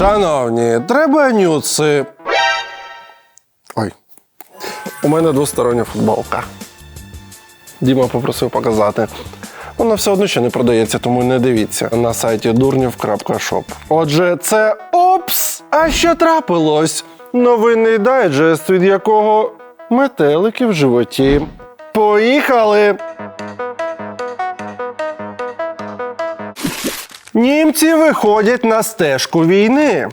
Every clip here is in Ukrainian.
Шановні, треба нюци. Ой. У мене двостороння футболка. Діма попросив показати. Вона все одно ще не продається, тому не дивіться на сайті дурнів.шоп. Отже, це Опс! А що трапилось? Новинний дайджест, від якого метелики в животі. Поїхали! Німці виходять на стежку війни.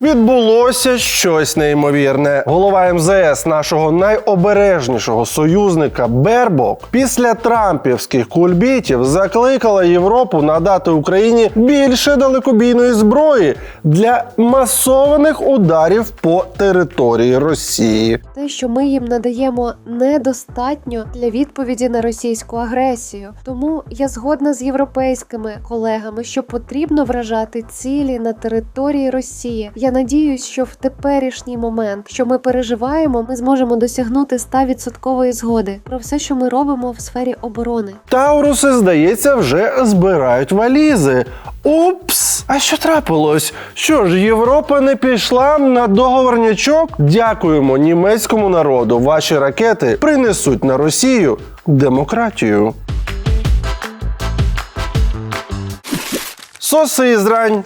Відбулося щось неймовірне. Голова МЗС нашого найобережнішого союзника Бербок після трампівських кульбітів закликала Європу надати Україні більше далекобійної зброї для масованих ударів по території Росії. Те, що ми їм надаємо, недостатньо для відповіді на російську агресію. Тому я згодна з європейськими колегами, що потрібно вражати цілі на території Росії. Я надіюсь, що в теперішній момент, що ми переживаємо, ми зможемо досягнути 100% згоди про все, що ми робимо в сфері оборони. Тауруси, здається, вже збирають валізи. Упс, а що трапилось? Що ж, Європа не пішла на договорнячок? Дякуємо німецькому народу. Ваші ракети принесуть на Росію демократію. Сосизрань.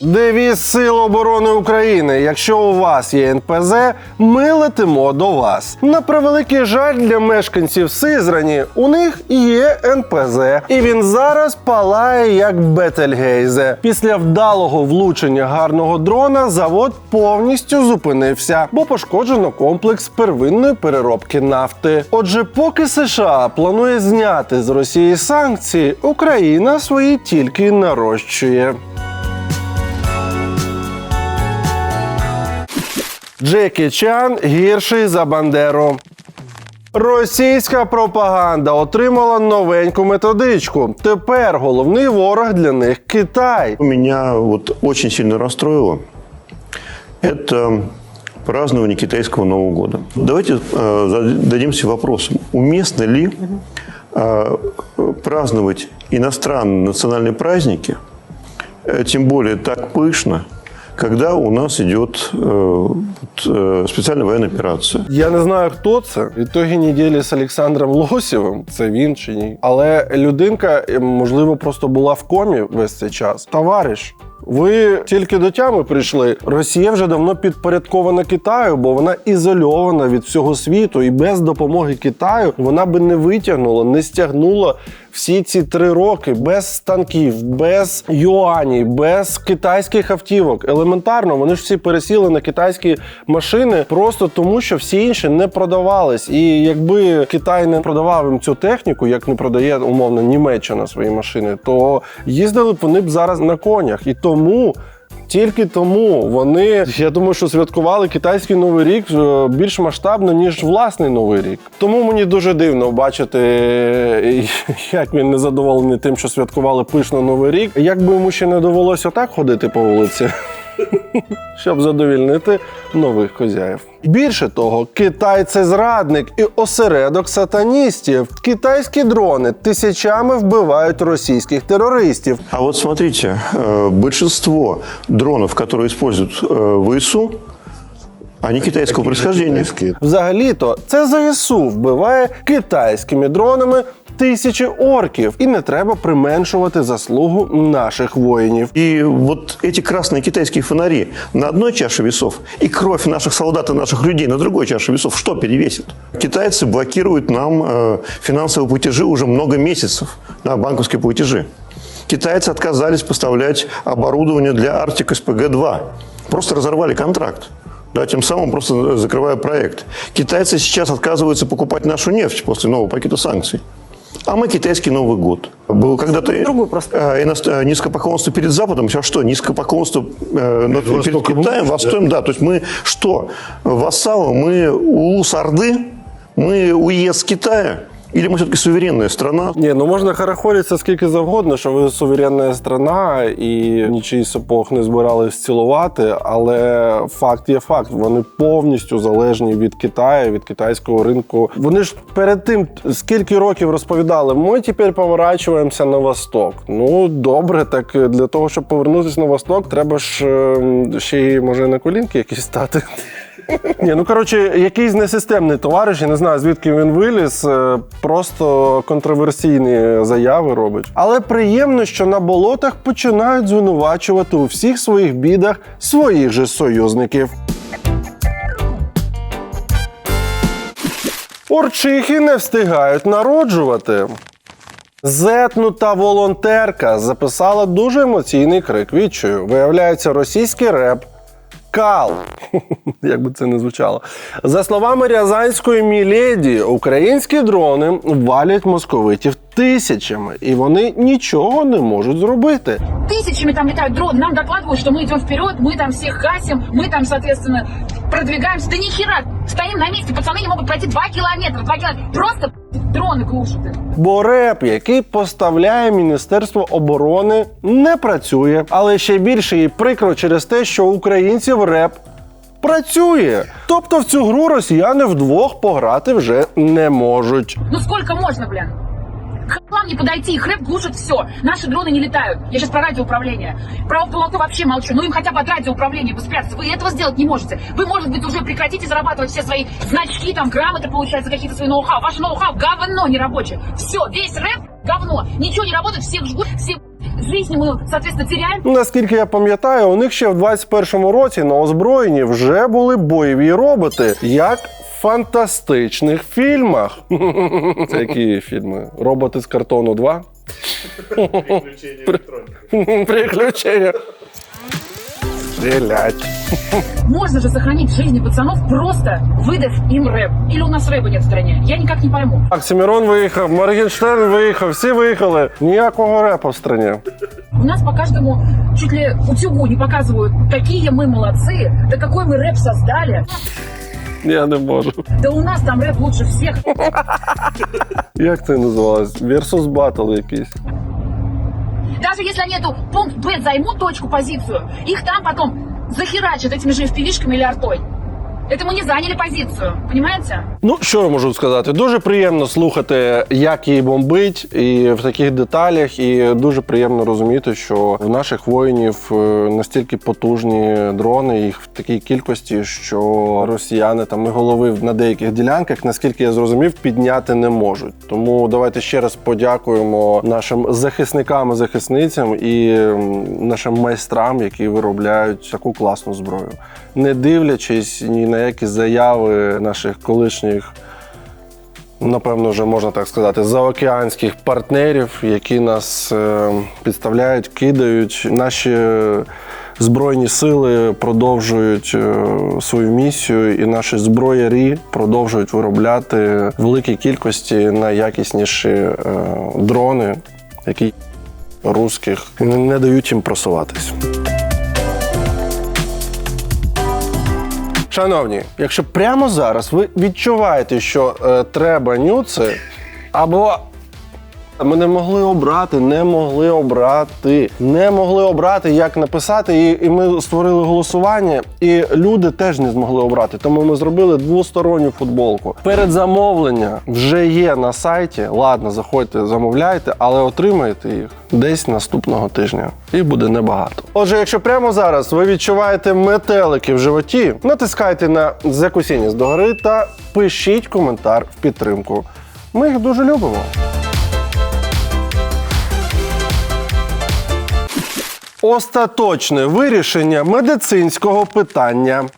Девіз Сил оборони України. Якщо у вас є НПЗ, ми летимо до вас. На превеликий жаль для мешканців Сизрані, у них є НПЗ, і він зараз палає як Бетельгейзе. Після вдалого влучення гарного дрона завод повністю зупинився, бо пошкоджено комплекс первинної переробки нафти. Отже, поки США планує зняти з Росії санкції, Україна свої тільки нарощує. Джекі Чан гірший за Бандеру. Російська пропаганда отримала новеньку методичку. Тепер головний ворог для них Китай. Меня вот очень сильно расстроило. Это празднование китайского Нового года. Давайте э, зададимся вопросом, уместно ли э, праздновать иностранные национальные праздники, э, тем более так пышно, когда у нас идет э, э, специальная военная операция. Я не знаю, хто це. Ітоги неділі з Олександром Лосєвим. Це він чи ні. Але людинка, е, можливо, просто була в комі весь цей час. Товариш. Ви тільки до тями прийшли. Росія вже давно підпорядкована Китаю, бо вона ізольована від всього світу, і без допомоги Китаю вона би не витягнула, не стягнула всі ці три роки без танків, без юаній, без китайських автівок. Елементарно, вони ж всі пересіли на китайські машини просто тому, що всі інші не продавались. І якби Китай не продавав їм цю техніку, як не продає умовно Німеччина свої машини, то їздили б вони б зараз на конях. І тому. Тільки тому вони, я думаю, що святкували китайський новий рік е, більш масштабно, ніж власний новий рік. Тому мені дуже дивно бачити, е, як він незадоволений тим, що святкували пишно новий рік. Якби йому ще не довелося так ходити по вулиці, щоб задовільнити нових хозяїв. Більше того, Китай це зрадник і осередок сатаністів. Китайські дрони тисячами вбивають російських терористів. А вот смотрите, э, большинство дронов, которые используют э, ВСУ, они китайского происхождения. Взагалі-то це ЗСУ вбиває китайськими дронами тисячі орків, і не треба применшувати заслугу наших воїнів. И вот эти красные китайские фонари на одной чаше весов и кровь наших солдат и наших людей на другой чаше весов, что перевесит? Китайцы блокируют нам э, финансовые платежи уже много месяцев, да, банковские платежи. Китайцы отказались поставлять оборудование для Arctic SPG-2. Просто разорвали контракт. Да, тем самым просто закрывая проект. Китайцы сейчас отказываются покупать нашу нефть после нового пакета санкций. А мы китайский Новый год. Был когда-то э, иност- э, низкопоклонство перед Западом, сейчас что? Низкопоклонство э, перед Востоком, Китаем, да. Востоком, да. То есть мы что? Вассалы, мы улус Орды, мы уезд Китая. Или мы все-таки суверенная страна? Ні, ну можна харахоритися скільки завгодно, що ви суверенна страна і нічий сапог не збирались цілувати, але факт є факт. Вони повністю залежні від Китаю, від китайського ринку. Вони ж перед тим скільки років розповідали, ми тепер поворачуємося на восток. Ну добре, так для того, щоб повернутися на восток, треба ж е, ще й може на колінки якісь стати. Ні, ну коротше, якийсь несистемний товариш, я не знаю, звідки він виліз, е, просто контроверсійні заяви робить. Але приємно, що на болотах починають звинувачувати у всіх своїх бідах своїх же союзників. Орчихи не встигають народжувати. Зетнута волонтерка записала дуже емоційний крик відчаю. Виявляється, російський реп Кал. Як би це не звучало. За словами Рязанської міледі, українські дрони валять московитів тисячами, і вони нічого не можуть зробити. Тысячами там летают дроны, нам докладывают, что мы идем вперед, мы там всех гасим, мы там, соответственно, продвигаемся. Да ни хера, стоим на месте, пацаны не могут пройти 2 километра, 2 километра, просто дроны глушити. Бо реп, який поставляє Міністерство оборони, не працює. Але ще більше і прикро через те, що українців реп працює. Тобто в цю гру росіяни вдвох пограти вже не можуть. Ну скільки можна, блин? К вам не подойти, их рэп глушит все. Наши дроны не летают. Я сейчас про радиоуправление. Про полотно вообще молчу. Ну им хотя бы от радиоуправления бы спрятаться. Вы этого сделать не можете. Вы, может быть, уже прекратите зарабатывать все свои значки, там, грамоты получать за какие-то свои ноу-хау. Ваше ноу-хау говно нерабочее. Все, весь рэп говно. Ничего не работает, всех жгут, все жизни мы, соответственно, теряем. Ну, Наскільки я пам'ятаю, у них ще в 21-му році на озброєнні вже були бойові роботи, як в фантастичних фільмах. Це які фільми? Роботи з картону 2? Приключення. Стрілять. Можно же сохранить жизни пацанов, просто выдав им рэп. Или у нас рэпа нет в стране? Я никак не пойму. Так, Сімірон виїхав, Моргенштерн виїхав, всі виїхали. Ніякого репу в страні. У нас по каждому чуть ли утюгу не показывают, какие мы молодцы, да какой мы рэп создали. Я не можу. Да у нас там рэп лучше всех. Як це називалось? Versus Battle якийсь. Даже если они эту пункт Б займут точку, позицию, их там потом захерачат этими же FPV-шками или артой. Это мы не заняли позицию, понимаете? Ну, що я можу сказати? Дуже приємно слухати, як її бомбить, і в таких деталях, і дуже приємно розуміти, що в наших воїнів е, настільки потужні дрони, їх в такій кількості, що росіяни там і голови на деяких ділянках, наскільки я зрозумів, підняти не можуть. Тому давайте ще раз подякуємо нашим захисникам і захисницям і нашим майстрам, які виробляють таку класну зброю, не дивлячись ні на які заяви наших колишніх напевно, вже можна так сказати, заокеанських партнерів, які нас е, підставляють, кидають. Наші збройні сили продовжують е, свою місію, і наші зброярі продовжують виробляти в великій кількості найякісніші е, дрони, які русських не дають їм просуватись. Шановні, якщо прямо зараз ви відчуваєте, що е, треба нюци, або ми не могли обрати, не могли обрати, не могли обрати, як написати, і, і ми створили голосування, і люди теж не змогли обрати. Тому ми зробили двосторонню футболку. Передзамовлення вже є на сайті. Ладно, заходьте, замовляйте, але отримаєте їх десь наступного тижня. І буде небагато. Отже, якщо прямо зараз ви відчуваєте метелики в животі, натискайте на закусіння з догори та пишіть коментар в підтримку. Ми їх дуже любимо. Остаточне вирішення медицинського питання.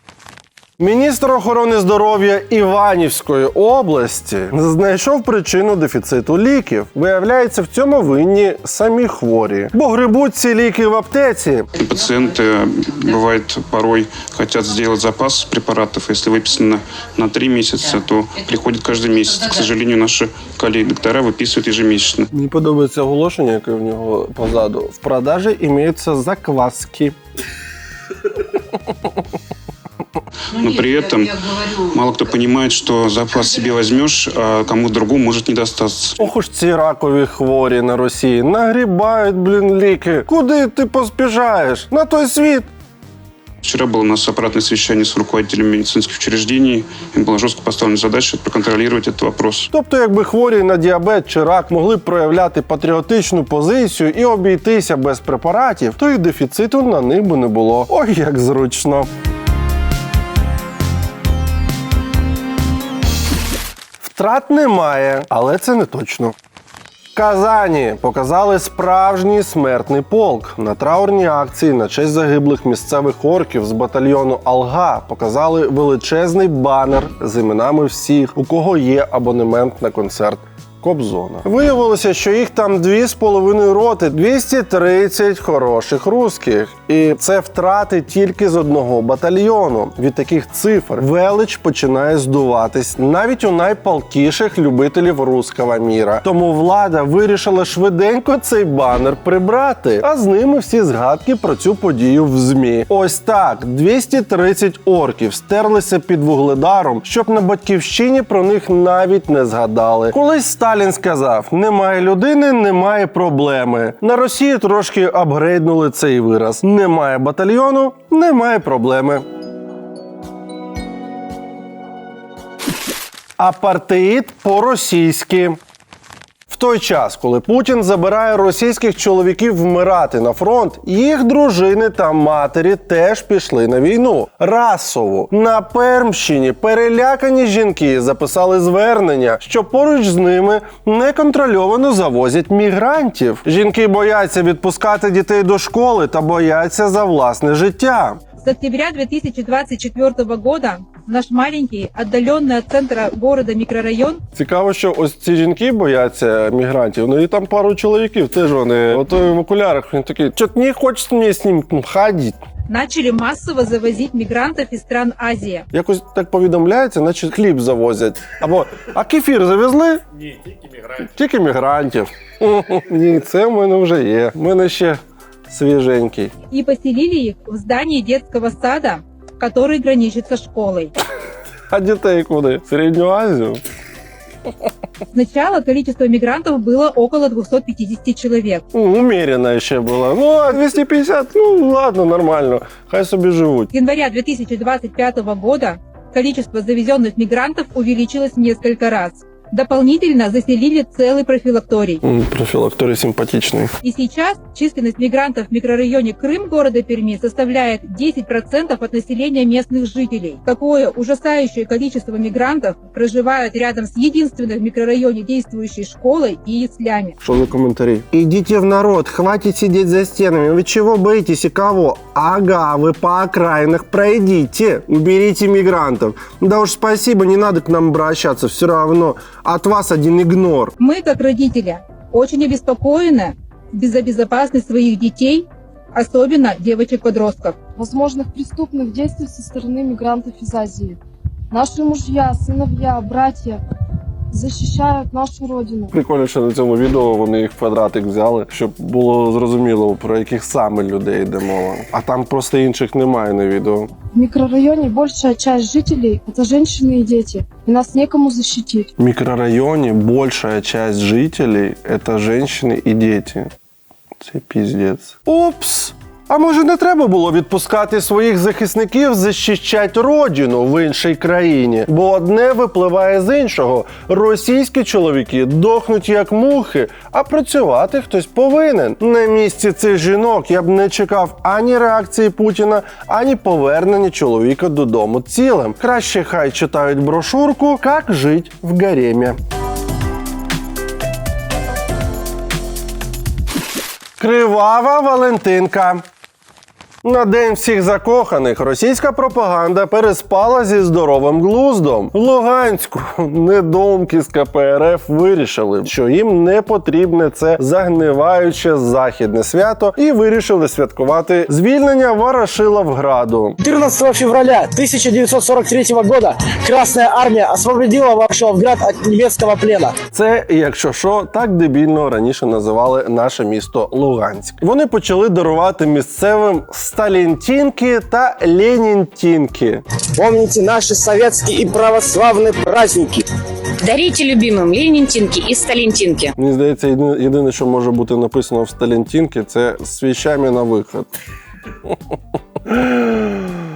Міністр охорони здоров'я Іванівської області знайшов причину дефіциту ліків. Виявляється, в цьому винні самі хворі, бо грибуть ці ліки в аптеці. Пациенты, бывает, порой хотят сделать запас препаратов. Если выписано на три месяца, то приходит каждый месяц. К сожалению, наши коллеги-доктора выписывают ежемесячно. Мені подобається оголошення, яке в нього позаду. В продажі імеються закваски. но при этом мало кто понимает, что запас себе возьмешь, а кому другому может не достаться. Ох уж ці ракові хворі на Росії нагрібають, блін, ліки. Куди ти поспішаєш? На той світ. Вчера было у нас аппаратное совещание с руководителями медицинских учреждений. Им была жестко поставлена задача проконтролировать этот вопрос. Тобто, якби хворі на діабет чи рак могли б проявляти патріотичну позицію і обійтися без препаратів, то і дефіциту на них би не було. Ой, як зручно. Втрат немає, але це не точно. Казані показали справжній смертний полк. На траурній акції на честь загиблих місцевих орків з батальйону Алга показали величезний банер з іменами всіх, у кого є абонемент на концерт. Кобзона. Виявилося, що їх там дві з половиною роти, 230 хороших русських. І це втрати тільки з одного батальйону. Від таких цифр велич починає здуватись навіть у найпалкіших любителів руского міра. Тому влада вирішила швиденько цей банер прибрати, а з ними всі згадки про цю подію в змі. Ось так: 230 орків стерлися під вугледаром, щоб на батьківщині про них навіть не згадали. Колись Сталін сказав: немає людини, немає проблеми. На Росії трошки апгрейднули цей вираз: немає батальйону, немає проблеми. Апартеїд по-російськи. Той час, коли Путін забирає російських чоловіків вмирати на фронт, їх дружини та матері теж пішли на війну. Расово на Пермщині перелякані жінки записали звернення, що поруч з ними неконтрольовано завозять мігрантів. Жінки бояться відпускати дітей до школи та бояться за власне життя. С октября 2024 года наш маленький, отдаленный от центра города микрорайон Цікаво, що ось ці жінки бояться мігрантів. Ну і там пару чоловіків теж вони. Ото в окулярах він такий, чот не хочеться мені з ним ходити. начали массово завозить мигрантов из стран Азии. Якось так повідомляється, наче хліб завозять. Або а кефір завезли? Ні, тільки мігрантів. Тільки мігрантів. Ні, це в мене вже є. У мене ще свіженький. И поселили их в здании детского сада, который граничит со школой. А дітей куди? В Середню Азію? Сначала количество мигрантов было около 250 человек. Ну, Умеренно ще було. Ну, а 250, ну ладно, нормально. Хай собі живуть. С января 2025 года количество завезенных мигрантов увеличилось в несколько раз. Дополнительно заселили целый профилакторий. М, Профілакторій симпатичний. И сейчас численность мигрантов в микрорайоне Крым города Перми составляет 10% от населения местных жителей. Такое ужасающее количество мигрантов проживают рядом с единственной в микрорайоне действующей школой и яслями. Що за коментарі? Идите в народ, хватит сидеть за стенами. Вы чего боитесь и кого? Ага, вы по окраинах пройдите, уберите мигрантов. Да уж спасибо, не надо к нам обращаться, все равно. От вас один игнор. Мы, как родители, очень обеспокоены за безопасность своих детей, особенно девочек-подростков. возможных преступных действий со стороны мигрантов из Азии. Наши мужья, сыновья, братья защищают нашу родину. Прикольно, що на цьому відео вони їх в квадратик взяли, щоб було зрозуміло, про яких саме людей йде мова. А там просто інших немає на відео. В микрорайоне большая часть жителей – это женщины и дети, и нас некому защитить. В микрорайоне большая часть жителей – это женщины и дети. Це піздець. Опс! А може не треба було відпускати своїх захисників захищати родину в іншій країні? Бо одне випливає з іншого. Російські чоловіки дохнуть як мухи, а працювати хтось повинен. На місці цих жінок я б не чекав ані реакції Путіна, ані повернення чоловіка додому цілим. Краще хай читають брошурку «Как жить в гаремі». Кривава Валентинка. На день всіх закоханих російська пропаганда переспала зі здоровим глуздом. В Луганську недомки з КПРФ вирішили, що їм не потрібне це загниваюче західне свято, і вирішили святкувати звільнення Ворошиловграду. 14 февраля 1943 года Красная Армия освободила Варшавград от немецкого плена. Це, якщо що, так дебільно раніше називали наше місто Луганськ. Вони почали дарувати місцевим сталінтінки та ленінтінки. Помните наші совєтські і православні праздники. Даріть любимим Ленінтінки і Сталінтінки. Мені здається, єдине, що може бути написано в сталінтінки, це з свічами на виход.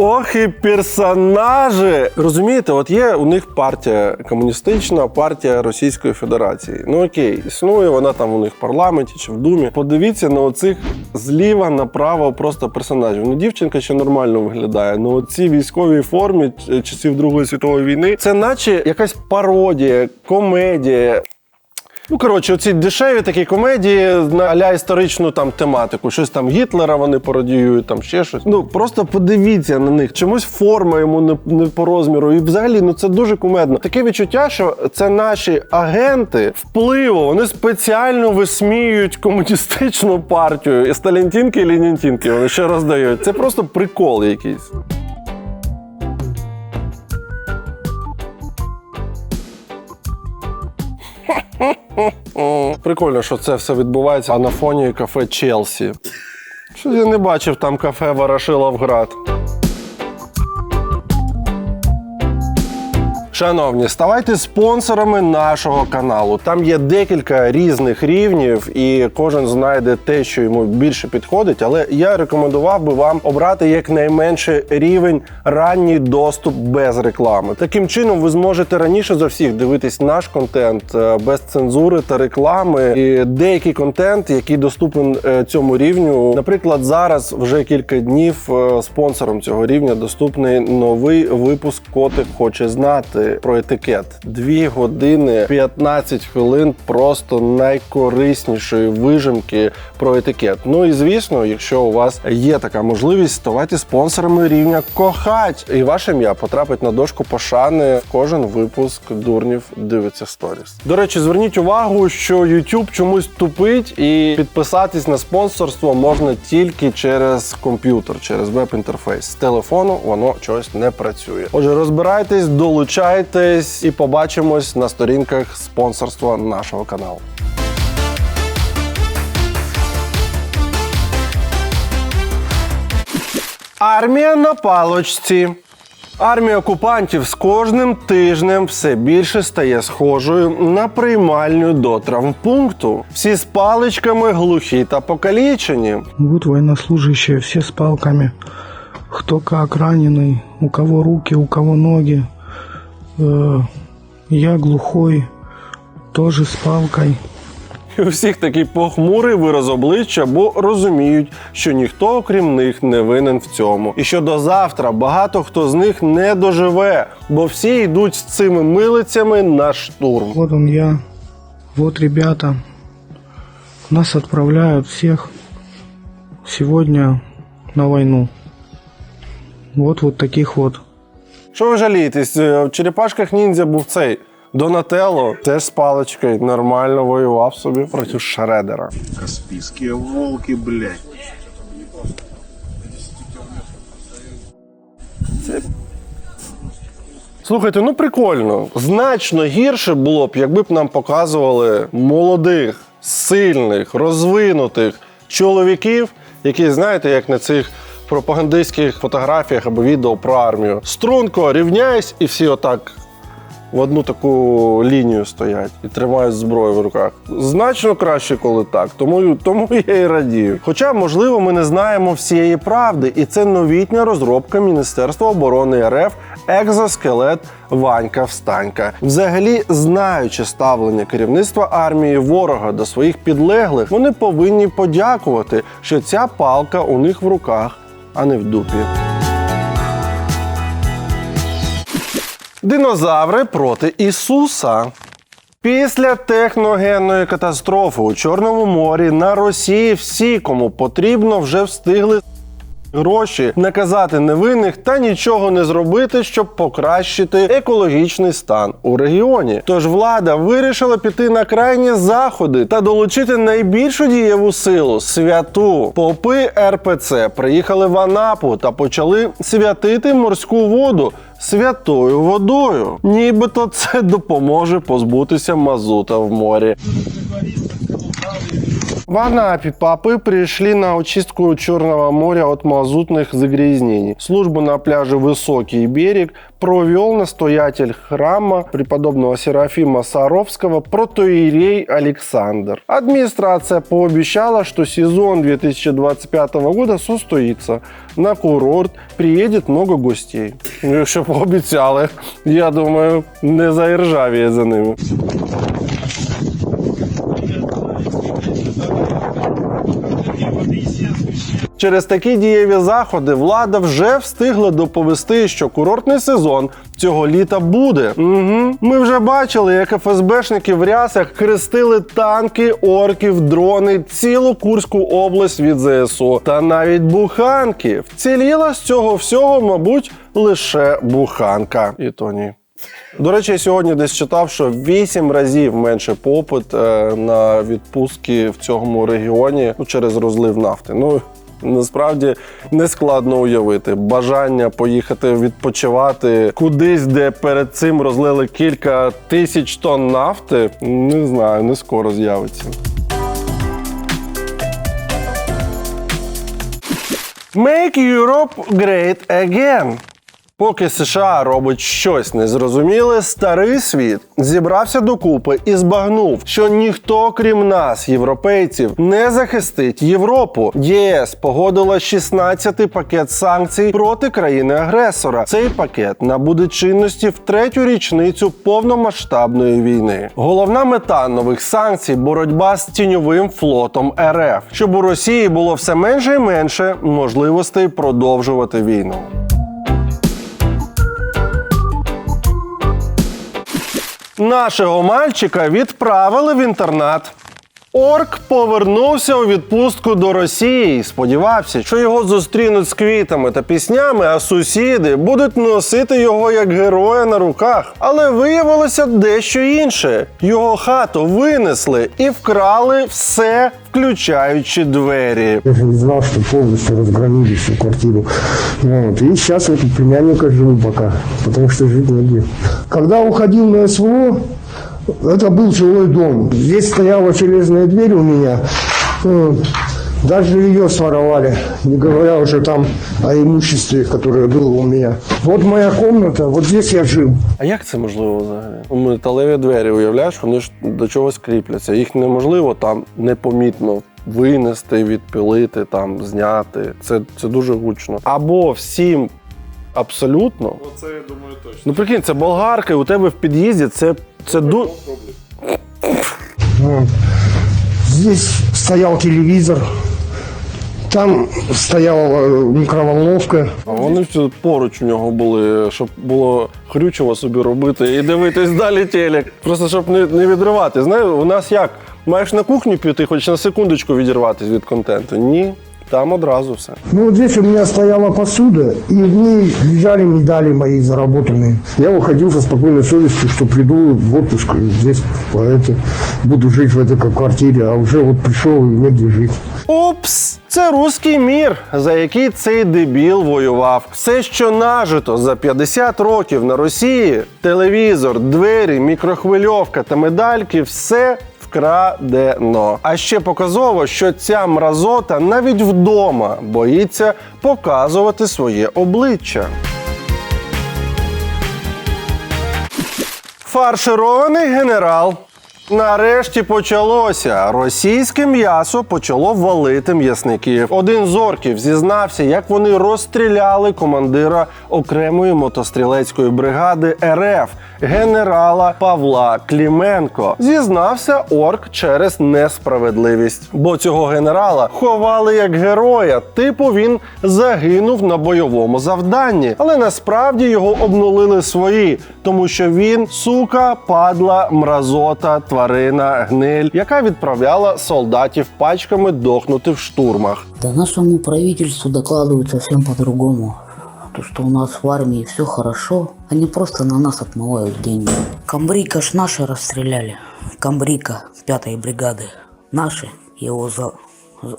Ох і персонажі! Розумієте, от є у них партія комуністична, партія Російської Федерації. Ну окей, існує вона там у них в парламенті чи в думі. Подивіться на оцих зліва направо просто персонажів. Ну, дівчинка ще нормально виглядає. Ну оці військовій формі часів Другої світової війни, це наче якась пародія, комедія. Ну, коротше, оці дешеві такі комедії на аля історичну там тематику. Щось там Гітлера вони пародіюють, там ще щось. Ну просто подивіться на них. Чомусь форма йому не, не по розміру. І взагалі, ну це дуже кумедно. Таке відчуття, що це наші агенти впливу. Вони спеціально висміюють комуністичну партію. І Сталінтінки, і Лінінтінки вони ще роздають. Це просто прикол якийсь. Прикольно, що це все відбувається а на фоні кафе Челсі. Щось я не бачив там кафе Ворошиловград. Шановні, ставайте спонсорами нашого каналу. Там є декілька різних рівнів, і кожен знайде те, що йому більше підходить. Але я рекомендував би вам обрати якнайменше рівень ранній доступ без реклами. Таким чином, ви зможете раніше за всіх дивитись наш контент е, без цензури та реклами. І деякий контент, який доступен е, цьому рівню. Наприклад, зараз вже кілька днів е, спонсором цього рівня доступний новий випуск Котик хоче знати про етикет. Дві години 15 хвилин просто найкориснішої вижимки про етикет. Ну і звісно, якщо у вас є така можливість, ставайте спонсорами рівня Кохать, і ваше ім'я потрапить на дошку пошани кожен випуск дурнів дивиться сторіс. До речі, зверніть увагу, що YouTube чомусь тупить, і підписатись на спонсорство можна тільки через комп'ютер, через веб-інтерфейс. З телефону воно чогось не працює. Отже, розбирайтесь, долучайтесь і побачимось на сторінках спонсорства нашого каналу. Армія на палочці. Армія окупантів з кожним тижнем все більше стає схожою на приймальню до травмпункту. Всі з паличками глухі та покалічені. Вот военнослужащие, все с палками. Кто как раненый, у кого руки, у кого ноги. Э, я глухой, тоже с палкой. І у всіх такий похмурий вираз обличчя, бо розуміють, що ніхто окрім них не винен в цьому. І що до завтра багато хто з них не доживе, бо всі йдуть з цими милицями на штурм. Вот он я, вот ребята. Нас отправляют всех сегодня на войну. Вот вот таких вот. Що ви жалієтесь? Е, В черепашках ніндзя був цей. Донателло теж з паличкою нормально воював собі проти Шредера. Каспийские волки, блядь. Слухайте, ну прикольно. Значно гірше було б, якби б нам показували молодих, сильних, розвинутих чоловіків, які, знаєте, як на цих пропагандистських фотографіях або відео про армію. Струнко, рівняйсь, і всі отак в одну таку лінію стоять і тримають зброю в руках. Значно краще, коли так. Тому, тому я і радію. Хоча, можливо, ми не знаємо всієї правди, і це новітня розробка Міністерства оборони РФ екзоскелет Ванька Встанька. Взагалі, знаючи ставлення керівництва армії ворога до своїх підлеглих, вони повинні подякувати, що ця палка у них в руках, а не в дупі. Динозаври проти Ісуса. Після техногенної катастрофи у Чорному морі на Росії всі, кому потрібно, вже встигли гроші наказати невинних та нічого не зробити, щоб покращити екологічний стан у регіоні. Тож влада вирішила піти на крайні заходи та долучити найбільшу дієву силу святу. Попи РПЦ приїхали в Анапу та почали святити морську воду. Святою водою, нібито це допоможе позбутися мазута в морі. В Анапе попы пришли на очистку Черного моря от мазутных загрязнений. Службу на пляже Высокий берег провел настоятель храма преподобного Серафима Саровского протоиерей Александр. Администрация пообещала, что сезон 2025 года состоится. На курорт приедет много гостей. Ну, Якщо пообіцяли, я думаю, не заіржавіє за ними. Через такі дієві заходи влада вже встигла доповісти, що курортний сезон цього літа буде. Угу. Ми вже бачили, як ФСБшники в рясах хрестили танки, орків, дрони, цілу Курську область від ЗСУ. Та навіть буханки. Вціліла з цього всього, мабуть, лише буханка. І то ні. До речі, я сьогодні десь читав, що 8 разів менше попит е, на відпустки в цьому регіоні ну, через розлив нафти. Ну насправді не складно уявити. Бажання поїхати відпочивати кудись, де перед цим розлили кілька тисяч тонн нафти. Не знаю, не скоро з'явиться. Make Europe Great Again. Поки США робить щось незрозуміле, старий світ зібрався докупи і збагнув, що ніхто, крім нас, європейців, не захистить Європу. ЄС погодила 16-й пакет санкцій проти країни-агресора. Цей пакет набуде чинності в третю річницю повномасштабної війни. Головна мета нових санкцій боротьба з тіньовим флотом РФ, щоб у Росії було все менше і менше можливостей продовжувати війну. Нашого мальчика відправили в інтернат. Орк повернувся у відпустку до Росії і сподівався, що його зустрінуть з квітами та піснями, а сусіди будуть носити його як героя на руках. Але виявилося дещо інше. Його хату винесли і вкрали все, включаючи двері. Я же не знал, что полностью разгромили всю квартиру. Вот. И сейчас вот у племянника живу пока, потому что жить негде. Когда уходил на СВО, это был жилой дом. Здесь стояла железная дверь у меня. Вот. Даже ее своровали, не говоря уже там о имуществе, которое было у меня. Вот моя комната, вот здесь я жил. А як це можливо взагалі? Металеві двері, уявляєш, вони ж до чогось кріпляться. Їх неможливо там непомітно винести, відпилити, там, зняти. Це, це дуже гучно. Або всім абсолютно. Оце я думаю точно. Ну прикинь, це болгарки, у тебе в під'їзді це, це ду... Вот. Здесь стоял телевизор. Там стояла э, микроволновка. А вони всі поруч у нього були, щоб було хрючево собі робити і дивитись далі телек. Просто щоб не, не відривати. Знаєш, у нас як? Маєш на кухню піти, хоч на секундочку відірватися від контенту. Ні, там одразу все. Ну, вот здесь у меня стояла посуда, и в ней лежали медали мои заработанные. Я уходил со спокойной совестью, что приду в отпуск здесь, по это, буду жить в этой квартире, а уже вот пришел и негде жить. Упс, це руський мір, за який цей дебіл воював. Все, що нажито за 50 років на Росії, телевізор, двері, мікрохвильовка та медальки, все вкрадено. А ще показово, що ця мразота навіть вдома боїться показувати своє обличчя. Фарширований генерал. Нарешті почалося. Російське м'ясо почало валити м'ясників. Один з орків зізнався, як вони розстріляли командира окремої мотострілецької бригади РФ генерала Павла Кліменко. Зізнався орк через несправедливість, бо цього генерала ховали як героя. Типу він загинув на бойовому завданні, але насправді його обнулили свої, тому що він сука, падла, мразота, тварина, гниль, яка відправляла солдатів пачками дохнути в штурмах. Да нашему правительству докладывают совсем по-другому. То, что у нас в армии все хорошо, они просто на нас отмывают деньги. Камбрика ж наши расстреляли. Камбрика пятой бригады. Наши его за...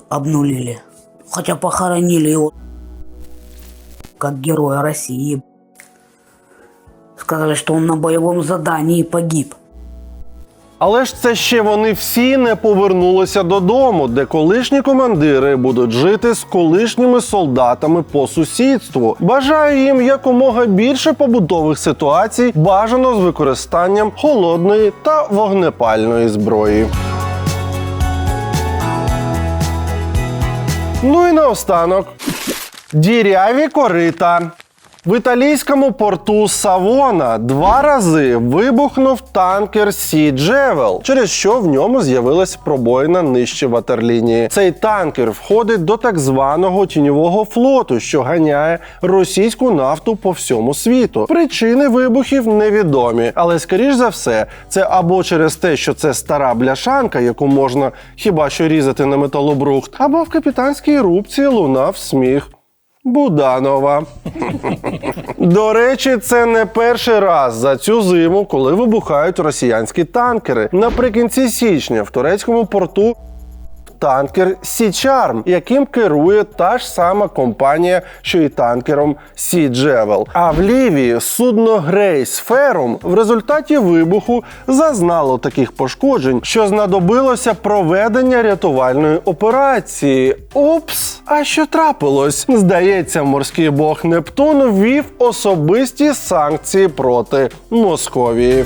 обнулили. Хотя похоронили его как героя России. Сказали, что он на боевом задании погиб. Але ж це ще вони всі не повернулися додому, де колишні командири будуть жити з колишніми солдатами по сусідству. Бажаю їм якомога більше побутових ситуацій, бажано з використанням холодної та вогнепальної зброї. Ну і наостанок. Діряві корита. В італійському порту Савона два рази вибухнув танкер Сі Джевел, через що в ньому з'явилась пробоїна нижче ватерлінії. Цей танкер входить до так званого тіньового флоту, що ганяє російську нафту по всьому світу. Причини вибухів невідомі, але скоріш за все, це або через те, що це стара бляшанка, яку можна хіба що різати на металобрухт, або в капітанській рубці лунав сміх. Буданова. До речі, це не перший раз за цю зиму, коли вибухають росіянські танкери. Наприкінці січня в турецькому порту танкер Січарм, яким керує та ж сама компанія, що і танкером Сі Джевел. А в Лівії судно Грейс Ферум в результаті вибуху зазнало таких пошкоджень, що знадобилося проведення рятувальної операції. Упс, а що трапилось? Здається, морський бог Нептун ввів особисті санкції проти Московії.